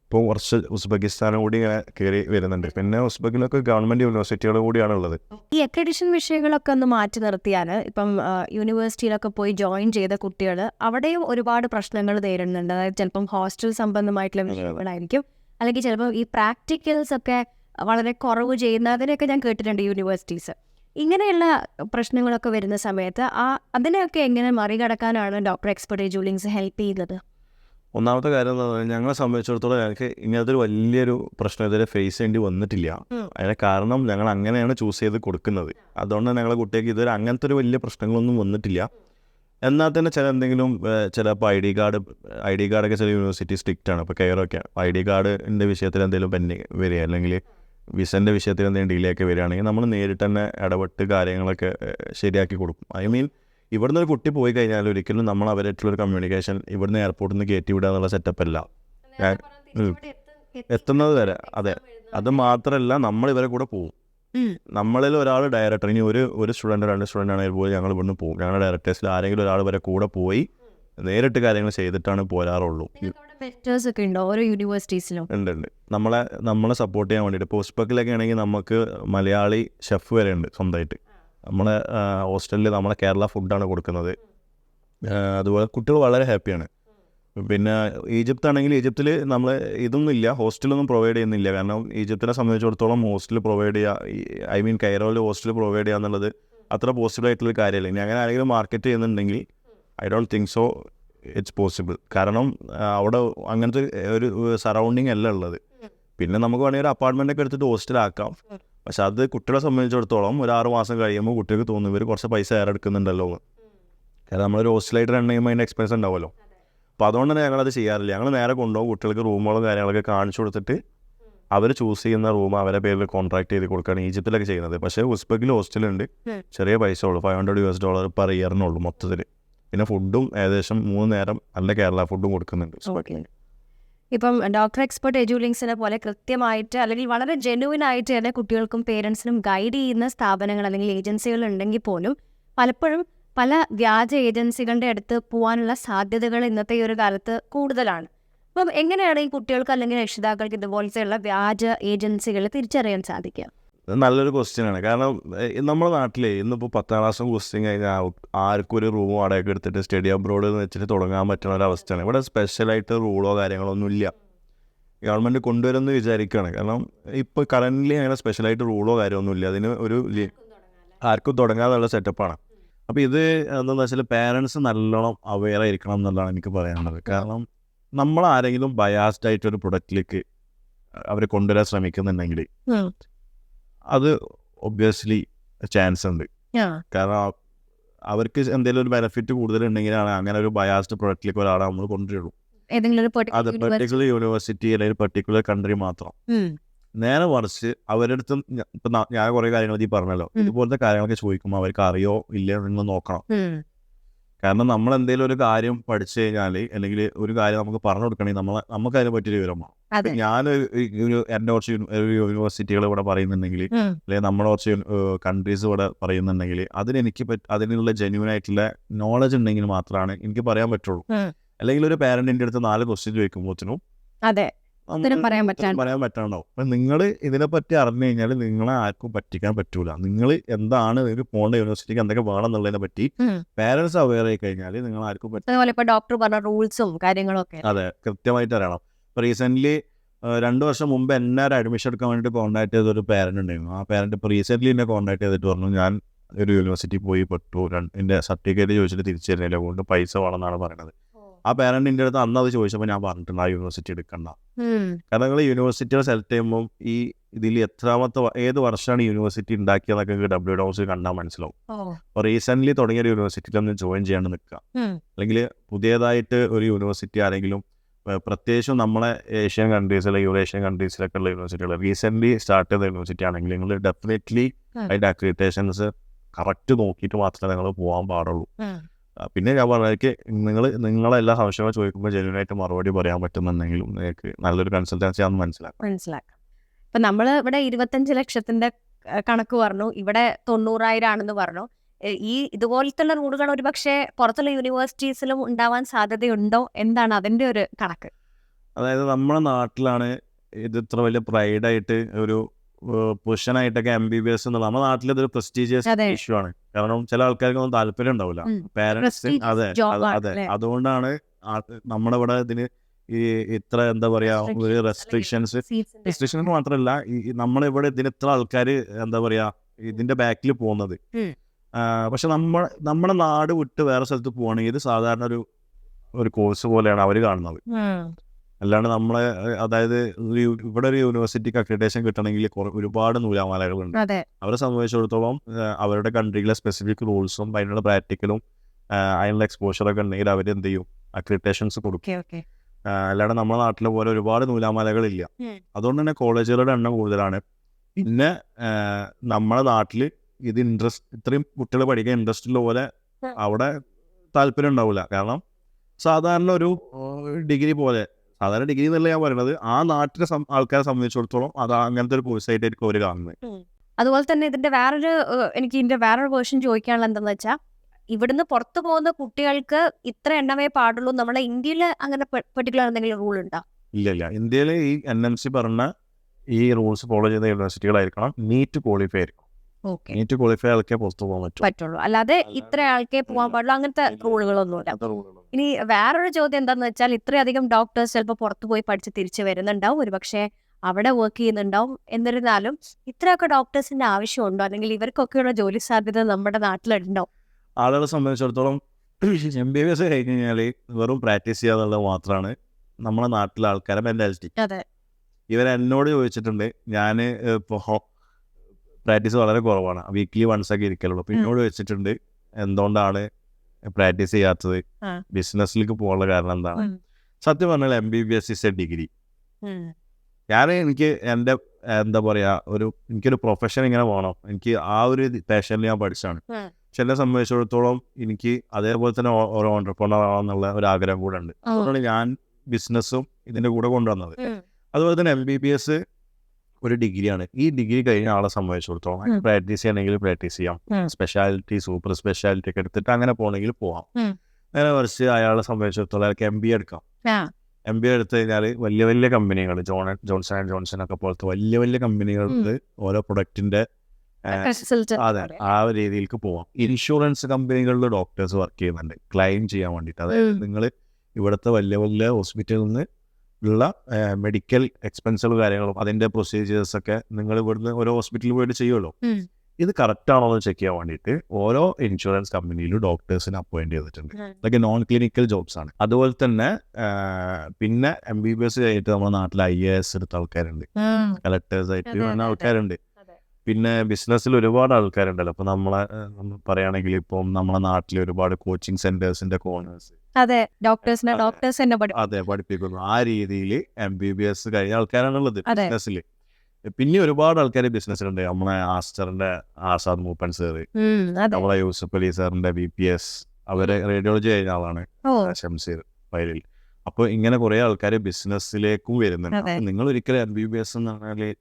ഇപ്പോൾ കുറച്ച് ഉസ്ബെക്കിസ്ഥാനും കൂടി ഇങ്ങനെ കയറി വരുന്നുണ്ട്. പിന്നെ ഉസ്ബെക്കിലൊക്കെ ഗവൺമെന്റ് യൂണിവേഴ്സിറ്റികൾ കൂടിയാണ് ഉള്ളത്. ഈ അക്രഡിഷൻ വിഷയങ്ങളൊക്കെ ഒന്ന് മാറ്റി നിർത്തിയാൽ ഇപ്പം യൂണിവേഴ്സിറ്റിയിലൊക്കെ പോയി ജോയിൻ ചെയ്ത കുട്ടികൾ അവിടെയും ഒരുപാട് പ്രശ്നങ്ങൾ നേരിടുന്നുണ്ട്. അതായത് ചിലപ്പം ഹോസ്റ്റൽ സംബന്ധമായിട്ടുള്ള വിഷയങ്ങളായിരിക്കും. അല്ലെങ്കിൽ ചിലപ്പോൾ ഈ പ്രാക്ടിക്കൽസ് ഒക്കെ വളരെ കുറവ് ചെയ്യുന്നതിനൊക്കെ ഞാൻ കേട്ടിട്ടുണ്ട് യൂണിവേഴ്സിറ്റീസ് ഇങ്ങനെയുള്ള പ്രശ്നങ്ങളൊക്കെ വരുന്ന സമയത്ത് ആ അതിനെയൊക്കെ എങ്ങനെ മറികടക്കാനാണ് ഡോക്ടർ എക്സ്പെർട്ട് ജൂലിങ്സ് ഹെൽപ്പ് ചെയ്യുന്നത്? ഒന്നാമത്തെ കാര്യം എന്ന് പറഞ്ഞാൽ ഞങ്ങളെ സംബന്ധിച്ചിടത്തോളം ഞങ്ങൾക്ക് ഇങ്ങനത്തെ ഒരു വലിയൊരു പ്രശ്നം ഇതുവരെ ഫേസ് ചെയ്യേണ്ടി വന്നിട്ടില്ല. അതിന് കാരണം ഞങ്ങൾ അങ്ങനെയാണ് ചൂസ് ചെയ്ത് കൊടുക്കുന്നത്. അതുകൊണ്ട് ഞങ്ങളെ കുട്ടികൾക്ക് ഇതുവരെ അങ്ങനത്തെ ഒരു വലിയ പ്രശ്നങ്ങളൊന്നും വന്നിട്ടില്ല. എന്നാൽ തന്നെ ചില എന്തെങ്കിലും ചിലപ്പോൾ I D card I D കാർഡൊക്കെ ചില യൂണിവേഴ്സിറ്റി സ്ട്രിക്റ്റ് ആണ്. ഇപ്പോൾ കെയറൊക്കെ ഐ ഡി കാർഡിന്റെ വിഷയത്തിൽ എന്തെങ്കിലും പെൻഡിങ് വരിക അല്ലെങ്കിൽ വിസന്റെ വിഷയത്തിൽ എന്തെങ്കിലും ഡിലേ ഒക്കെ വരികയാണെങ്കിൽ നമ്മൾ നേരിട്ട് തന്നെ ഇടപെട്ട് കാര്യങ്ങളൊക്കെ ശരിയാക്കി കൊടുക്കും. ഐ മീൻ ഇവിടുന്ന് ഒരു കുട്ടി പോയി കഴിഞ്ഞാൽ ഒരിക്കലും നമ്മൾ അവരായിട്ടുള്ളൊരു കമ്മ്യൂണിക്കേഷൻ ഇവിടുന്ന് എയർപോർട്ടിൽ നിന്ന് കയറ്റി വിടുക എന്നുള്ള സെറ്റപ്പ് അല്ല. എത്തുന്നത് വരെ. അതെ. അത് മാത്രമല്ല നമ്മൾ ഇവരെ കൂടെ പോകും നമ്മളിൽ ഒരാൾ ഡയറക്ടർ ഇനി ഒരു ഒരു സ്റ്റുഡന്റ് രണ്ട് സ്റ്റുഡന്റ് ആണെങ്കിൽ പോലും ഞങ്ങൾ ഇവിടുന്ന് പോകും ഞങ്ങളുടെ ഡയറക്ടേഴ്സിൽ ആരെങ്കിലും ഒരാൾ വരെ കൂടെ പോയി നേരിട്ട് കാര്യങ്ങൾ ചെയ്തിട്ടാണ് പോരാറുള്ളൂ. ഒക്കെ ഉണ്ടോ? ഓരോ യൂണിവേഴ്സിറ്റീസിലും ഉണ്ട് ഉണ്ട്. നമ്മളെ നമ്മളെ സപ്പോർട്ട് ചെയ്യാൻ വേണ്ടിയിട്ട്. ഇപ്പോൾ ഉസ്ബക്കിലൊക്കെ ആണെങ്കിൽ നമുക്ക് മലയാളി ഷെഫ് വരെ ഉണ്ട് സ്വന്തമായിട്ട്. നമ്മളെ ഹോസ്റ്റലിൽ നമ്മളെ കേരള ഫുഡാണ് കൊടുക്കുന്നത്. അതുപോലെ കുട്ടികൾ വളരെ ഹാപ്പിയാണ്. പിന്നെ ഈജിപ്ത് ആണെങ്കിൽ ഈജിപ്തിൽ നമ്മൾ ഇതൊന്നും ഇല്ല ഹോസ്റ്റലൊന്നും പ്രൊവൈഡ് ചെയ്യുന്നില്ല. കാരണം ഈജിപ്തിനെ സംബന്ധിച്ചിടത്തോളം ഹോസ്റ്റൽ പ്രൊവൈഡ് ചെയ്യുക ഐ മീൻ കൈറോയിൽ ഹോസ്റ്റൽ പ്രൊവൈഡ് ചെയ്യുക എന്നുള്ളത് അത്ര പോസിബിൾ ആയിട്ടുള്ള കാര്യമല്ല. ഇനി അങ്ങനെ ആരെങ്കിലും മാർക്കറ്റ് ചെയ്യുന്നുണ്ടെങ്കിൽ I don't think so it's possible. കാരണം അവിടെ അങ്ങനത്തെ ഒരു സറൗണ്ടിങ് അല്ല ഉള്ളത്. പിന്നെ നമുക്ക് വേണമെങ്കിൽ ഒരു അപ്പാർട്ട്മെന്റ് ഒക്കെ എടുത്തിട്ട് ഹോസ്റ്റലാക്കാം. പക്ഷെ അത് കുട്ടികളെ സംബന്ധിച്ചിടത്തോളം ഒരു ആറ് മാസം കഴിയുമ്പോൾ കുട്ടികൾക്ക് തോന്നുന്നു ഇവർ കുറച്ച് പൈസ ഏറെ എടുക്കുന്നുണ്ടല്ലോ എന്ന്. കാരണം നമ്മളൊരു ഹോസ്റ്റലായിട്ട് റൺ ചെയ്യുമ്പോൾ അതിന്റെ എക്സ്പെൻസ് ഉണ്ടാവുമല്ലോ. അപ്പോൾ അതുകൊണ്ട് തന്നെ ഞങ്ങളത് ചെയ്യാറില്ല. ഞങ്ങൾ നേരെ കൊണ്ടുപോകും കുട്ടികൾക്ക് റൂമുകളും കാര്യങ്ങളൊക്കെ കാണിച്ചു കൊടുത്തിട്ട് അവർ ചൂസ് ചെയ്യുന്ന റൂം അവരെ പേരിൽ കോൺട്രാക്ട് ചെയ്ത് കൊടുക്കുകയാണ് ഈജിപ്തിലൊക്കെ ചെയ്യുന്നത്. പക്ഷേ ഉസ്ബക്കിൽ ഹോസ്റ്റലുണ്ട്. ചെറിയ പൈസ ഉള്ളൂ. Five hundred U S dollar per ഇയറിനുള്ളൂ മൊത്തത്തിൽ പിന്നെ ഫുഡും ഏകദേശം മൂന്ന് നേരം നല്ല കേരള ഫുഡും കൊടുക്കുന്നുണ്ട് ഉസ്ബക്കിൽ ഇപ്പം ഡോക്ടർ എക്സ്പെർട്ട് എജുലിങ്സിനെ പോലെ കൃത്യമായിട്ട് അല്ലെങ്കിൽ വളരെ ജെനുവിൻ ആയിട്ട് തന്നെ കുട്ടികൾക്കും പേരൻസിനും ഗൈഡ് ചെയ്യുന്ന സ്ഥാപനങ്ങൾ അല്ലെങ്കിൽ ഏജൻസികൾ ഉണ്ടെങ്കിൽ പോലും പലപ്പോഴും പല വ്യാജ ഏജൻസികളുടെ അടുത്ത് പോകാനുള്ള സാധ്യതകൾ ഇന്നത്തെ ഈ ഒരു കാലത്ത് കൂടുതലാണ്. അപ്പം എങ്ങനെയാണ് ഈ കുട്ടികൾക്ക് അല്ലെങ്കിൽ രക്ഷിതാക്കൾക്ക് ഇതുപോലത്തെയുള്ള വ്യാജ ഏജൻസികളെ തിരിച്ചറിയാൻ സാധിക്കുക? നല്ലൊരു ക്വസ്റ്റ്യൻ ആണ്. കാരണം നമ്മുടെ നാട്ടിലെ ഇന്നിപ്പോൾ പത്താം ക്ലാസ് ക്വസ്റ്റ്യൻ കഴിഞ്ഞാൽ ആർക്കും ഒരു റൂം വാടകയൊക്കെ എടുത്തിട്ട് സ്റ്റഡി അബ്രോഡ് എന്ന് വെച്ചിട്ട് തുടങ്ങാൻ പറ്റുന്ന ഒരു അവസ്ഥയാണ് ഇവിടെ സ്പെഷ്യലായിട്ട് റൂളോ കാര്യങ്ങളോ ഒന്നും ഇല്ല. ഗവൺമെന്റ് കൊണ്ടുവരുമെന്ന് വിചാരിക്കുകയാണ് കാരണം ഇപ്പോൾ കറന്റ്ലി അങ്ങനെ സ്പെഷ്യലായിട്ട് റൂളോ കാര്യമൊന്നും ഇല്ല. അതിന് ഒരു ആർക്കും തുടങ്ങാനുള്ള സെറ്റപ്പാണ് അപ്പോൾ ഇത് എന്താണെന്ന് വെച്ചാൽ പേരൻസ് നല്ലോണം അവെയർ ആയിരിക്കണം എന്നുള്ളതാണ് എനിക്ക് പറയാനുള്ളത്. കാരണം നമ്മൾ ആരെങ്കിലും ബയാസ്ഡ് ആയിട്ട് ഒരു പ്രൊഡക്റ്റിലേക്ക് അവരെ കൊണ്ടുവരാൻ ശ്രമിക്കുന്നുണ്ടെങ്കിൽ അത് ഒബ്വിയസ്ലി ചാൻസ് ഉണ്ട്. കാരണം അവർക്ക് എന്തെങ്കിലും ഒരു ബെനിഫിറ്റ് കൂടുതലുണ്ടെങ്കിലാണ് അങ്ങനെ ഒരു ബയാസ്ഡ് പ്രൊഡക്റ്റിലേക്ക് ഒരാളെ നമ്മൾ കൊണ്ടുവരുള്ളൂ. അത് പെർട്ടിക്കുലർ യൂണിവേഴ്സിറ്റി അല്ലെങ്കിൽ പെർട്ടിക്കുലർ കൺട്രി മാത്രം. നേരെ മറിച്ച് അവരുടെ അടുത്ത് ഇപ്പം ഞാൻ കുറേ കാര്യങ്ങൾ ഈ പറഞ്ഞല്ലോ. ഇതുപോലത്തെ കാര്യങ്ങളൊക്കെ ചോദിക്കുമ്പോൾ അവർക്ക് അറിയോ ഇല്ലയോ നിങ്ങൾ നോക്കണം. കാരണം നമ്മൾ എന്തെങ്കിലും ഒരു കാര്യം പഠിച്ചു കഴിഞ്ഞാൽ അല്ലെങ്കിൽ ഒരു കാര്യം നമുക്ക് പറഞ്ഞു കൊടുക്കണമെങ്കിൽ നമ്മളെ നമുക്ക് അതിനെ പറ്റിയൊരു വിവരം വേണം അതെ ഞാൻ ഒരു എന്റെ കുറച്ച് യൂണിവേഴ്സിറ്റികൾ ഇവിടെ പറയുന്നുണ്ടെങ്കിൽ. അല്ലെങ്കിൽ നമ്മുടെ കുറച്ച് കൺട്രീസ് ഇവിടെ പറയുന്നുണ്ടെങ്കിൽ അതിന് എനിക്ക് അതിനുള്ള ജെന്യൂൻ ആയിട്ടുള്ള നോളജ് ഉണ്ടെങ്കിൽ മാത്രമാണ് എനിക്ക് പറയാൻ പറ്റുള്ളൂ. അല്ലെങ്കിൽ ഒരു പാരന്റിന്റെ അടുത്ത് നാല് ക്വസ്റ്റ്യൻ ചോദിക്കുമ്പോഴത്തേനും പറയാൻ പറ്റണോ അപ്പൊ നിങ്ങൾ ഇതിനെപ്പറ്റി അറിഞ്ഞു കഴിഞ്ഞാൽ നിങ്ങളെ ആർക്കും പറ്റിക്കാൻ പറ്റൂല. നിങ്ങൾ എന്താണ് നിങ്ങൾക്ക് പോകേണ്ട യൂണിവേഴ്സിറ്റിക്ക് എന്തൊക്കെ വേണം എന്നുള്ളതിനെ പറ്റി പാരന്റ്സ് അവെയർ ആയി കഴിഞ്ഞാൽ നിങ്ങൾ ആർക്കും പറ്റും ഡോക്ടർ പറഞ്ഞ റൂൾസും കാര്യങ്ങളും അതെ കൃത്യമായിട്ട് അറിയണം. റീസെന്റ്ലി രണ്ട് വർഷം മുമ്പ് എന്നെ ഒരു അഡ്മിഷൻ എടുക്കാൻ വേണ്ടിയിട്ട് കോൺടാക്ട് ചെയ്ത ഒരു പേരന്റ് ഉണ്ടായിരുന്നു. ആ പേരന്റ് ഇപ്പോൾ റീസെന്റ്ലി എന്നെ കോൺടാക്ട് ചെയ്തിട്ട് പറഞ്ഞു ഞാൻ ഒരു യൂണിവേഴ്സിറ്റി പോയി പെട്ടു. എന്റെ സർട്ടിഫിക്കറ്റ് ചോദിച്ചിട്ട് തിരിച്ചു തരുന്നില്ല. അതുകൊണ്ട് പൈസ വേണമെന്നാണ് പറയുന്നത് ആ പേരന്റ് എന്റെ അടുത്ത് അന്ന് അത് ചോദിച്ചപ്പോൾ ഞാൻ പറഞ്ഞിട്ടുണ്ട് ആ യൂണിവേഴ്സിറ്റി എടുക്കണ്ട. കാരണം നിങ്ങൾ യൂണിവേഴ്സിറ്റികൾ സെലക്ട് ചെയ്യുമ്പോൾ ഈ ഇതിൽ എത്രാമത്തെ ഏത് വർഷമാണ് യൂണിവേഴ്സിറ്റി ഉണ്ടാക്കിയതൊക്കെ ഡബ്ല്യു ഡോസ് കണ്ടാൽ മനസ്സിലാവും. അപ്പോൾ റീസെന്റ്ലി തുടങ്ങിയ ഒരു യൂണിവേഴ്സിറ്റിയിൽ ഒന്ന് ജോയിൻ ചെയ്യാണ്ട് നിൽക്കുക അല്ലെങ്കിൽ പുതിയതായിട്ട് ഒരു യൂണിവേഴ്സിറ്റി ആരെങ്കിലും പ്രത്യേകിച്ചും നമ്മളെ ഏഷ്യൻ കൺട്രീസിലെ യൂറേഷ്യൻ കൺട്രീസിലൊക്കെ ഉള്ള യൂണിവേഴ്സിറ്റികൾ റീസെന്റ് സ്റ്റാർട്ട് ചെയ്ത യൂണിവേഴ്സിറ്റി ആണെങ്കിൽ നിങ്ങൾ ഡെഫിനറ്റ്ലി അതിന്റെ അക്രിറ്റേഷൻസ് കറക്റ്റ് നോക്കിയിട്ട് മാത്രമേ നിങ്ങൾ പോകാൻ പാടുള്ളൂ. പിന്നെ ഞാൻ പറഞ്ഞ നിങ്ങൾ നിങ്ങളെല്ലാ സംശയങ്ങളും ചോദിക്കുമ്പോൾ ജെന്യൂനായിട്ട് മറുപടി പറയാൻ പറ്റുന്നുണ്ടെങ്കിലും നിങ്ങൾക്ക് നല്ലൊരു കൺസൾട്ടൻസി ആണെന്ന് മനസ്സിലാക്കാം. മനസ്സിലാക്കാം. ഇപ്പൊ നമ്മൾ ഇവിടെ ഇരുപത്തഞ്ച് ലക്ഷത്തിന്റെ കണക്ക് പറഞ്ഞു. ഇവിടെ തൊണ്ണൂറായിരം ആണെന്ന് പറഞ്ഞു. ഈ ഇതുപോലത്തുള്ള റൂളുകൾ ഒരു പക്ഷേ പുറത്തുള്ള യൂണിവേഴ്സിറ്റീസിലും ഉണ്ടാവാൻ സാധ്യതയുണ്ടോ? എന്താണ് അതിന്റെ ഒരു കണക്ക്? അതായത് നമ്മുടെ നാട്ടിലാണ് ഇത് ഇത്ര വലിയ പ്രൈഡായിട്ട് ഒരു പൊസിഷനായിട്ടൊക്കെ എം ബി ബി എസ് എന്നുള്ള നമ്മുടെ നാട്ടിൽ ഇതൊരു പ്രസ്റ്റീജിയസ്. ഇഷ്യൂ ആണ്. കാരണം ചില ആൾക്കാർക്കൊന്നും താല്പര്യം ഉണ്ടാവില്ല പേരൻസ് അതെ അത് അതുകൊണ്ടാണ് നമ്മുടെ ഇവിടെ ഇതിന് ഈ ഇത്ര എന്താ പറയാ ഒരു റെസ്ട്രിക്ഷൻസ് റെസ്ട്രിക്ഷൻസ് റെസ്ട്രിക്ഷൻ മാത്രമല്ല ഈ നമ്മളിവിടെ ഇതിന് ഇത്ര ആൾക്കാർ എന്താ പറയാ ഇതിന്റെ ബാക്കിൽ പോകുന്നത്. പക്ഷെ നമ്മൾ നമ്മുടെ നാട് വിട്ട് വേറെ സ്ഥലത്ത് പോവാണെങ്കിൽ ഇത് സാധാരണ ഒരു ഒരു കോഴ്സ് പോലെയാണ് അവർ കാണുന്നത്. അല്ലാണ്ട് നമ്മളെ അതായത് ഇവിടെ ഒരു യൂണിവേഴ്സിറ്റിക്ക് അക്രഡിറ്റേഷൻ കിട്ടണമെങ്കിൽ ഒരുപാട് നൂലാമാലകളുണ്ട്. അവരെ സംബന്ധിച്ചിടത്തോളം അവരുടെ കൺട്രിയിലെ സ്പെസിഫിക് റൂൾസും അതിനുള്ള പ്രാക്ടിക്കലും അതിനുള്ള എക്സ്പോഷറൊക്കെ ഉണ്ടെങ്കിൽ അവർ എന്ത് ചെയ്യും? അക്രിറ്റേഷൻസ് കൊടുക്കും. അല്ലാണ്ട് നമ്മുടെ നാട്ടിലെ പോലെ ഒരുപാട് നൂലാമാലകളില്ല. അതുകൊണ്ട് തന്നെ കോളേജുകളുടെ എണ്ണം കൂടുതലാണ്. പിന്നെ നമ്മുടെ നാട്ടിൽ ഇത് ഇൻട്രസ്റ്റ് ഇത്രയും കുട്ടികൾ പഠിക്കാൻ ഇൻട്രസ്റ്റ് ഉള്ള പോലെ അവിടെ താല്പര്യം ഉണ്ടാവില്ല കാരണം സാധാരണ ഒരു ഡിഗ്രി പോലെ സാധാരണ ഡിഗ്രി എന്നല്ല ഞാൻ പറയുന്നത് ആ നാട്ടിലെ ആൾക്കാരെ സംബന്ധിച്ചിടത്തോളം അത് അങ്ങനത്തെ ഒരു കോഴ്സായിട്ടായിരിക്കും അവർ കാണുന്നത്. അതുപോലെ തന്നെ ഇതിന്റെ വേറൊരു എനിക്ക് ഇതിന്റെ വേറൊരു വേർഷൻ ചോദിക്കാനുള്ള എന്താന്ന് വെച്ചാൽ ഇവിടുന്ന് പുറത്തു പോകുന്ന കുട്ടികൾക്ക് ഇത്ര എണ്ണമേ പാടുള്ളൂ. നമ്മുടെ ഇന്ത്യയിൽ അങ്ങനെ പെർട്ടിക്കുലർ എന്തെങ്കിലും റൂൾ ഉണ്ടോ? ഇല്ല ഇല്ല. ഇന്ത്യയിൽ ഈ എൻ എം സി പറഞ്ഞ ഈ റൂൾസ് ഫോളോ ചെയ്യുന്ന യൂണിവേഴ്സിറ്റികളായിരിക്കണം നീറ്റ് ക്വാളിഫൈ ആയിരിക്കും. നീറ്റ് ക്വാളിഫൈ ആൾക്കേ പുറത്ത് പോകാൻ പറ്റും. പറ്റുള്ളൂ. അല്ലാതെ ഇത്ര ആൾക്കേ പോകാൻ പാടുള്ളൂ. അങ്ങനത്തെ റൂളുകളൊന്നുമില്ല. ഇനി വേറൊരു ചോദ്യം എന്താന്ന് വെച്ചാൽ ഇത്രയധികം ഡോക്ടേഴ്സ് ചിലപ്പോൾ പുറത്തു പോയി പഠിച്ച് തിരിച്ചു വരുന്നുണ്ടാവും. ഒരു പക്ഷേ അവിടെ വർക്ക് ചെയ്യുന്നുണ്ടാവും. എന്നിരുന്നാലും ഇത്രയൊക്കെ ഡോക്ടേഴ്സിന്റെ ആവശ്യമുണ്ടോ? അല്ലെങ്കിൽ ഇവർക്കൊക്കെയുള്ള ജോലി സാധ്യത നമ്മുടെ നാട്ടിലുണ്ടോ? ആളുകളെ സംബന്ധിച്ചിടത്തോളം എം ബി ബി എസ് കഴിഞ്ഞ് കഴിഞ്ഞാൽ വെറും പ്രാക്ടീസ് ചെയ്യാന്നുള്ളത് മാത്രമാണ് നമ്മുടെ നാട്ടിലെ ആൾക്കാരെ മെന്റാലിറ്റി അതെ. ഇവർ എന്നോട് ചോദിച്ചിട്ടുണ്ട് ഞാൻ ഇപ്പോൾ പ്രാക്ടീസ് വളരെ കുറവാണ്. വീക്ക്ലി വൺസ് ഒക്കെ ഇരിക്കലുള്ളൂ. എന്നോട് വെച്ചിട്ടുണ്ട് എന്തുകൊണ്ടാണ് പ്രാക്ടീസ് ചെയ്യാത്തത്? ബിസിനസ്സിലേക്ക് പോകാനുള്ള കാരണം എന്താണ്? സത്യം പറഞ്ഞാൽ M B B S is a degree ഞാൻ എനിക്ക് എന്റെ എന്താ പറയാ ഒരു എനിക്കൊരു പ്രൊഫഷൻ ഇങ്ങനെ പോകണം എനിക്ക് ആ ഒരു പാഷനിൽ ഞാൻ പഠിച്ചാണ്. ചില പക്ഷെ എന്നെ സംബന്ധിച്ചിടത്തോളം എനിക്ക് അതേപോലെ തന്നെ ഓരോ ഓണ്ടർപ്രണർ ആവാന്നുള്ള ഒരു ആഗ്രഹം കൂടെ ഉണ്ട്. അതുകൊണ്ടാണ് ഞാൻ ബിസിനസ്സും ഇതിന്റെ കൂടെ കൊണ്ടുവന്നത്. അതുപോലെ തന്നെ എം ബി ബി എസ് ഒരു ഡിഗ്രിയാണ്. ഈ ഡിഗ്രി കഴിഞ്ഞ ആളെ സംബന്ധിച്ചിടത്തോളം. പ്രാക്ടീസ് ചെയ്യണമെങ്കിൽ പ്രാക്ടീസ് ചെയ്യാം. സ്പെഷ്യാലിറ്റി സൂപ്പർ സ്പെഷ്യാലിറ്റി ഒക്കെ എടുത്തിട്ട് അങ്ങനെ പോകണമെങ്കിൽ പോവാം. അങ്ങനെ കുറച്ച് അയാളെ സംബന്ധിച്ചിടത്തോളം അയാൾക്ക് എം ബി എടുക്കാം. എം ബി എടുത്തു കഴിഞ്ഞാൽ വലിയ വലിയ കമ്പനികൾ ജോൺ ജോൺസൺ ആൻഡ് ജോൺസൺ ഒക്കെ പോലത്തെ വലിയ വലിയ കമ്പനികളിൽ ഓരോ പ്രൊഡക്റ്റിന്റെ അതെ ആ ഒരു രീതിയിലേക്ക് പോവാം. ഇൻഷുറൻസ് കമ്പനികളിൽ ഡോക്ടേഴ്സ് വർക്ക് ചെയ്യുന്നുണ്ട്. ക്ലെയിം ചെയ്യാൻ വേണ്ടിയിട്ട്. അതായത്. നിങ്ങൾ ഇവിടുത്തെ വലിയ വലിയ ഹോസ്പിറ്റലിൽ നിന്ന് ഉള്ള മെഡിക്കൽ എക്സ്പെൻസുകൾ കാര്യങ്ങളും അതിന്റെ പ്രൊസീജിയേഴ്സ് ഒക്കെ നിങ്ങൾ ഇവിടുന്ന് ഓരോ ഹോസ്പിറ്റലിൽ പോയിട്ട് ചെയ്യുമല്ലോ ഇത് കറക്റ്റ് ആണോ എന്ന് ചെക്ക് ചെയ്യാൻ വേണ്ടിയിട്ട് ഓരോ ഇൻഷുറൻസ് കമ്പനിയിലും ഡോക്ടേഴ്സിനെ അപ്പോയിന്റ് ചെയ്തിട്ടുണ്ട്. ഇതൊക്കെ നോൺ ക്ലിനിക്കൽ ജോബ്സ് ആണ്. അതുപോലെ തന്നെ പിന്നെ എം ബി ബി എസ് കഴിഞ്ഞിട്ട് നമ്മുടെ നാട്ടിൽ ഐ എ എസ് എടുത്ത ആൾക്കാരുണ്ട്. കളക്ടേഴ്സ് ആയിട്ട് വന്ന ആൾക്കാരുണ്ട്. പിന്നെ ബിസിനസ്സിൽ ഒരുപാട് ആൾക്കാരുണ്ടല്ലോ. അപ്പൊ നമ്മളെ പറയുകയാണെങ്കിൽ ഇപ്പം നമ്മുടെ നാട്ടിൽ ഒരുപാട് കോച്ചിങ് സെന്റേഴ്സിന്റെ കോണേഴ്സ് അതെ ഡോക്ടേഴ്സിനെ. ഡോക്ടേഴ്സ് തന്നെ അതെ പഠിപ്പിക്കുന്നു. ആ രീതിയിൽ എം ബി ബി എസ് കഴിഞ്ഞ ആൾക്കാരാണുള്ളത് ബിസിനസ്സിൽ പിന്നെ ഒരുപാട് ആൾക്കാർ ബിസിനസ്സിലുണ്ട് നമ്മളെ ആസ്റ്ററിന്റെ ആസാദ് മൂപ്പൻ സാറ് നമ്മളെ യൂസഫ് അലി സാറിന്റെ ബി പി എസ് അവരെ റേഡിയോളജി കഴിഞ്ഞ ആളാണ് ഷംസീർ ഫയലിൽ. അപ്പൊ ഇങ്ങനെ കുറെ ആൾക്കാർ ബിസിനസ്സിലേക്കും വരുന്നുണ്ട്. നിങ്ങൾ ഒരിക്കലും എം ബി ബി എസ് എന്ന് പറഞ്ഞാൽ.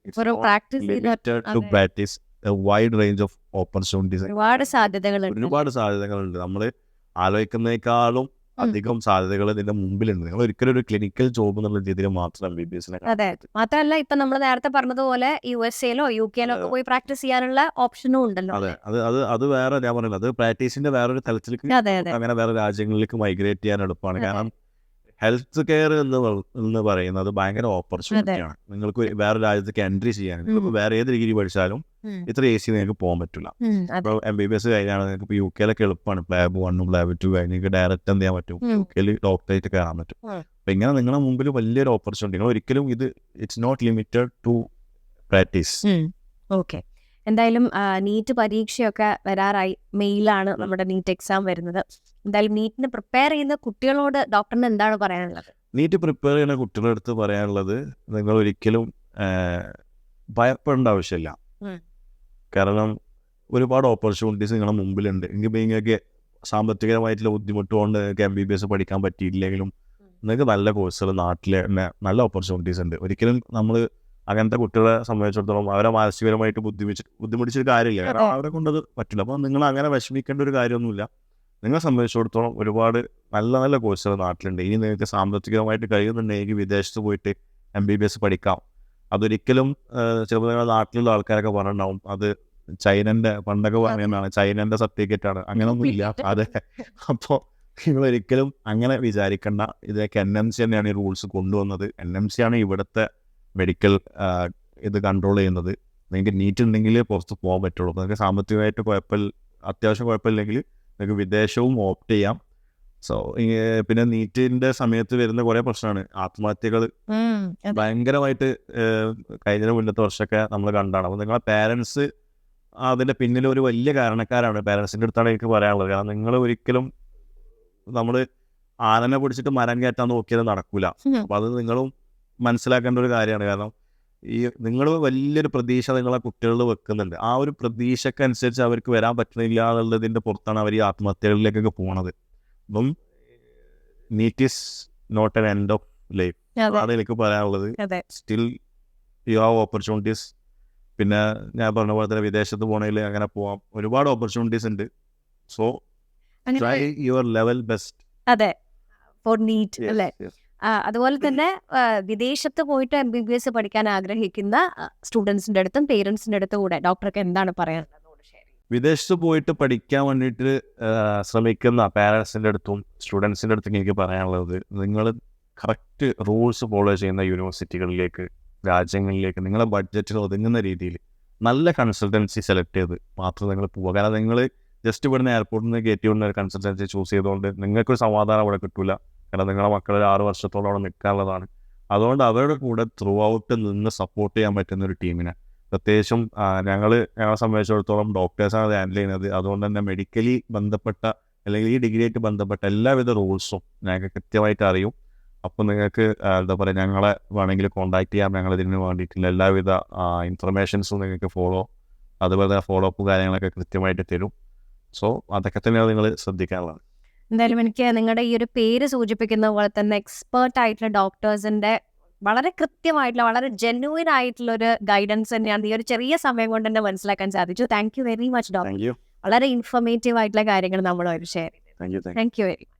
Practice wide range of opportunities ഒരുപാട് സാധ്യതകളുണ്ട്. ഒരുപാട് സാധ്യതകളുണ്ട്. നമ്മൾ ആലോചിക്കുന്നേക്കാളും അധികം സാധ്യതകൾ ഇതിന്റെ മുമ്പിലുണ്ട്. നിങ്ങൾ ഒരിക്കലും ഒരു ക്ലിനിക്കൽ ജോബ് എന്നുള്ള രീതിയിൽ മാത്രം എം ബി ബി എസിനെ അതെ. മാത്രമല്ല ഇപ്പൊ നമ്മൾ നേരത്തെ പറഞ്ഞതുപോലെ യു എസ് എയിലോ യു കെ ലോ പോയി പ്രാക്ടീസ് ചെയ്യാനുള്ള ഓപ്ഷനും ഉണ്ടല്ലോ. അതെ. അത് അത് അത് വേറെ ഞാൻ പറഞ്ഞില്ല അത് പ്രാക്ടീസിന്റെ ഒരു തലത്തിലേക്ക് അങ്ങനെ വേറെ രാജ്യങ്ങളിലേക്ക് മൈഗ്രേറ്റ് ചെയ്യാൻ എളുപ്പമാണ്. കാരണം ഹെൽത്ത് കെയർ എന്ന് എന്ന് പറയുന്നത് ഭയങ്കര ഓപ്പർച്യൂണിറ്റിയാണ് നിങ്ങൾക്ക് വേറെ രാജ്യത്തേക്ക് എൻട്രി ചെയ്യാൻ നിങ്ങൾക്ക് വേറെ ഏത് ഡിഗ്രി പഠിച്ചാലും ഇത്ര എ സി നിങ്ങൾക്ക് പോകാൻ പറ്റില്ല. ഇപ്പൊ ഇപ്പോൾ എം ബി ബി എസ് കഴിഞ്ഞാണ് നിങ്ങൾക്ക് ഇപ്പോൾ യു കെയിലൊക്കെ എളുപ്പമാണ്. ലാബ് വണ്ണും ലാബ് ടു കഴിഞ്ഞ് നിങ്ങൾക്ക് ഡയറക്റ്റ് എന്ത് ചെയ്യാൻ പറ്റും. യു കെയിൽ ഡോക്ടറേറ്റ് കയറാൻ പറ്റും. അപ്പം ഇങ്ങനെ നിങ്ങളുടെ മുമ്പിൽ വലിയൊരു ഓപ്പർച്യൂണിറ്റി നിങ്ങൾ ഒരിക്കലും ഇത് it's not limited to practice okay എന്തായാലും നീറ്റ് പരീക്ഷയൊക്കെ വരാറായി. മെയിലാണ് നമ്മുടെ നീറ്റ് എക്സാം വരുന്നത്. എന്തായാലും നീറ്റിന് പ്രിപ്പയർ ചെയ്യുന്ന കുട്ടികളോട് ഡോക്ടറിന് എന്താണ് പറയാനുള്ളത്? നീറ്റ് പ്രിപ്പയർ ചെയ്യുന്ന കുട്ടികളുടെ അടുത്ത് പറയാനുള്ളത് നിങ്ങൾ ഒരിക്കലും ഭയപ്പെടേണ്ട ആവശ്യമില്ല. കാരണം ഒരുപാട് ഓപ്പർച്യൂണിറ്റീസ് നിങ്ങളുടെ മുമ്പിലുണ്ട്. എങ്കിൽ നിങ്ങൾക്ക് സാമ്പത്തികമായിട്ടുള്ള ബുദ്ധിമുട്ട് കൊണ്ട് നിങ്ങൾക്ക് എം ബി ബി എസ് പഠിക്കാൻ പറ്റിയില്ലെങ്കിലും നിങ്ങൾക്ക് നല്ല കോഴ്സുകൾ നാട്ടിൽ തന്നെ നല്ല ഓപ്പർച്യൂണിറ്റീസ് ഉണ്ട്. ഒരിക്കലും നമ്മൾ അങ്ങനത്തെ കുട്ടികളെ സംബന്ധിച്ചിടത്തോളം അവരെ മാനസികപരമായിട്ട് ബുദ്ധിമുട്ട് ബുദ്ധിമുട്ടിച്ചൊരു കാര്യമില്ല. കാരണം. അവരെ കൊണ്ടത് പറ്റില്ല. അപ്പോൾ നിങ്ങൾ അങ്ങനെ വിഷമിക്കേണ്ട ഒരു കാര്യമൊന്നുമില്ല. നിങ്ങളെ സംബന്ധിച്ചിടത്തോളം ഒരുപാട് നല്ല നല്ല കോഴ്സുകൾ നാട്ടിലുണ്ട്. ഇനി നിങ്ങൾക്ക് സാമ്പത്തികമായിട്ട് കഴിയുന്നുണ്ടെങ്കിൽ വിദേശത്ത് പോയിട്ട് എം ബി ബി എസ് പഠിക്കാം. അതൊരിക്കലും ചിലപ്പോൾ നിങ്ങളുടെ നാട്ടിലുള്ള ആൾക്കാരൊക്കെ പറഞ്ഞിട്ടുണ്ടാവും. അത് ചൈനന്റെ പണ്ടൊക്കെ പറയുന്നതാണ് ചൈനന്റെ സർട്ടിഫിക്കറ്റ് ആണ് അങ്ങനെയൊന്നും ഇല്ല. അതെ. അപ്പോൾ നിങ്ങൾ ഒരിക്കലും അങ്ങനെ വിചാരിക്കേണ്ട. ഇതൊക്കെ എൻ എം സി തന്നെയാണ് ഈ റൂൾസ് കൊണ്ടുവന്നത്. എൻ എം സി ആണ് ഇവിടുത്തെ മെഡിക്കൽ ഇത് കൺട്രോൾ ചെയ്യുന്നത്. നിങ്ങൾക്ക് നീറ്റ് ഉണ്ടെങ്കിൽ പുറത്ത് പോകാൻ പറ്റുള്ളൂ. നിങ്ങൾക്ക് സാമ്പത്തികമായിട്ട് കുഴപ്പമില്ല അത്യാവശ്യം കുഴപ്പമില്ലെങ്കിൽ നിങ്ങൾക്ക് വിദേശവും ഓപ്റ്റ് ചെയ്യാം. സോ പിന്നെ നീറ്റിന്റെ സമയത്ത് വരുന്ന കുറെ പ്രശ്നമാണ്. ആത്മഹത്യകൾ ഭയങ്കരമായിട്ട് കഴിഞ്ഞ മുന്നത്തെ വർഷമൊക്കെ നമ്മൾ കണ്ടാണ്. അപ്പൊ നിങ്ങളെ പാരൻസ് അതിന്റെ പിന്നിൽ ഒരു വലിയ കാരണക്കാരാണ് പാരൻസിന്റെ അടുത്താണ് എനിക്ക് പറയാനുള്ളത്. കാരണം നിങ്ങൾ ഒരിക്കലും നമ്മൾ ആനനെ പിടിച്ചിട്ട് മരം കയറ്റാൻ നോക്കിയത് നടക്കൂല. അപ്പൊ അത് നിങ്ങളും മനസ്സിലാക്കേണ്ട ഒരു കാര്യമാണ്. കാരണം ഈ നിങ്ങൾ വലിയൊരു പ്രതീക്ഷ നിങ്ങളെ കുട്ടികളിൽ വെക്കുന്നുണ്ട്. ആ ഒരു പ്രതീക്ഷക്കനുസരിച്ച് അവർക്ക് വരാൻ പറ്റുന്നില്ല എന്നുള്ളതിന്റെ പുറത്താണ് അവർ ഈ ആത്മഹത്യകളിലേക്കൊക്കെ പോണത്. അപ്പം NEET is not an end of life. അതാണ് എനിക്ക് പറയാനുള്ളത്. Still you have opportunities. പിന്നെ ഞാൻ പറഞ്ഞ പോലെ തന്നെ വിദേശത്ത് പോകണമെങ്കിൽ അങ്ങനെ പോവാം. ഒരുപാട് ഓപ്പർച്യൂണിറ്റീസ് ഉണ്ട്. So try your level best. അതെ. ഫോർ നീറ്റ് അല്ലേ? അതുപോലെ തന്നെ വിദേശത്ത് പോയിട്ട് എം ബി ബി എസ് പഠിക്കാൻ ആഗ്രഹിക്കുന്ന സ്റ്റുഡൻസിന്റെ അടുത്തും പേരൻസിന്റെ അടുത്തും കൂടെ ഡോക്ടർക്ക് എന്താണ് പറയാനുള്ളത് വിദേശത്ത് പോയിട്ട് പഠിക്കാൻ വേണ്ടിയിട്ട് ശ്രമിക്കുന്ന പാരൻസിന്റെ അടുത്തും സ്റ്റുഡൻസിന്റെ അടുത്തും എനിക്ക് പറയാനുള്ളത് നിങ്ങൾ കറക്റ്റ് റൂൾസ് ഫോളോ ചെയ്യുന്ന യൂണിവേഴ്സിറ്റികളിലേക്ക് രാജ്യങ്ങളിലേക്ക് നിങ്ങളെ ബഡ്ജറ്റിൽ ഒതുങ്ങുന്ന രീതിയിൽ നല്ല കൺസൾട്ടൻസി സെലക്ട് ചെയ്ത് മാത്രം നിങ്ങൾ പോവുക. കാരണം നിങ്ങൾ ജസ്റ്റ് ഇവിടുന്ന് എയർപോർട്ടിൽ നിന്ന് കയറ്റി വിടുന്ന ഒരു കൺസൾട്ടൻസി ചൂസ് ചെയ്തുകൊണ്ട് നിങ്ങൾക്കൊരു സമാധാനം അവിടെ കിട്ടില്ല കാരണം നിങ്ങളെ മക്കൾ ഒരു ആറ് വർഷത്തോളം അവിടെ നിൽക്കാനുള്ളതാണ്. അതുകൊണ്ട് അവരുടെ കൂടെ ത്രൂ ഔട്ട് നിന്ന് സപ്പോർട്ട് ചെയ്യാൻ പറ്റുന്ന ഒരു ടീമിനെ പ്രത്യേകിച്ചും ഞങ്ങൾ ഞങ്ങളെ സംബന്ധിച്ചിടത്തോളം ഡോക്ടേഴ്സാണ് ഹാൻഡിൽ ചെയ്യുന്നത്. അതുകൊണ്ട് തന്നെ മെഡിക്കലി ബന്ധപ്പെട്ട അല്ലെങ്കിൽ ഈ ഡിഗ്രിയായിട്ട് ബന്ധപ്പെട്ട എല്ലാവിധ റൂൾസും ഞങ്ങൾക്ക് കൃത്യമായിട്ട് അറിയും. അപ്പോൾ നിങ്ങൾക്ക് എന്താ പറയുക ഞങ്ങളെ വേണമെങ്കിൽ കോൺടാക്ട് ചെയ്യാം. ഞങ്ങൾ ഇതിന് വേണ്ടിയിട്ടുള്ള എല്ലാവിധ ഇൻഫർമേഷൻസും നിങ്ങൾക്ക് ഫോളോ അതുപോലെ ഫോളോ അപ്പ് കാര്യങ്ങളൊക്കെ കൃത്യമായിട്ട് തരും. സോ അതൊക്കെ തന്നെയാണ് നിങ്ങൾ ശ്രദ്ധിക്കാനുള്ളത്. എന്തായാലും എനിക്ക് നിങ്ങളുടെ ഈ ഒരു പേര് സൂചിപ്പിക്കുന്ന പോലെ തന്നെ എക്സ്പേർട്ട് ആയിട്ടുള്ള ഡോക്ടേഴ്സിന്റെ വളരെ കൃത്യമായിട്ടുള്ള വളരെ ജെന്യൂൻ ആയിട്ടുള്ള ഒരു ഗൈഡൻസ് തന്നെയാണ് ഈ ഒരു ചെറിയ സമയം കൊണ്ട് തന്നെ മനസ്സിലാക്കാൻ സാധിച്ചു. Thank you very much doctor വളരെ ഇൻഫോർമേറ്റീവ് ആയിട്ടുള്ള കാര്യങ്ങൾ നമ്മൾ നമ്മളോട് ഷെയർ ചെയ്തു. Thank you very much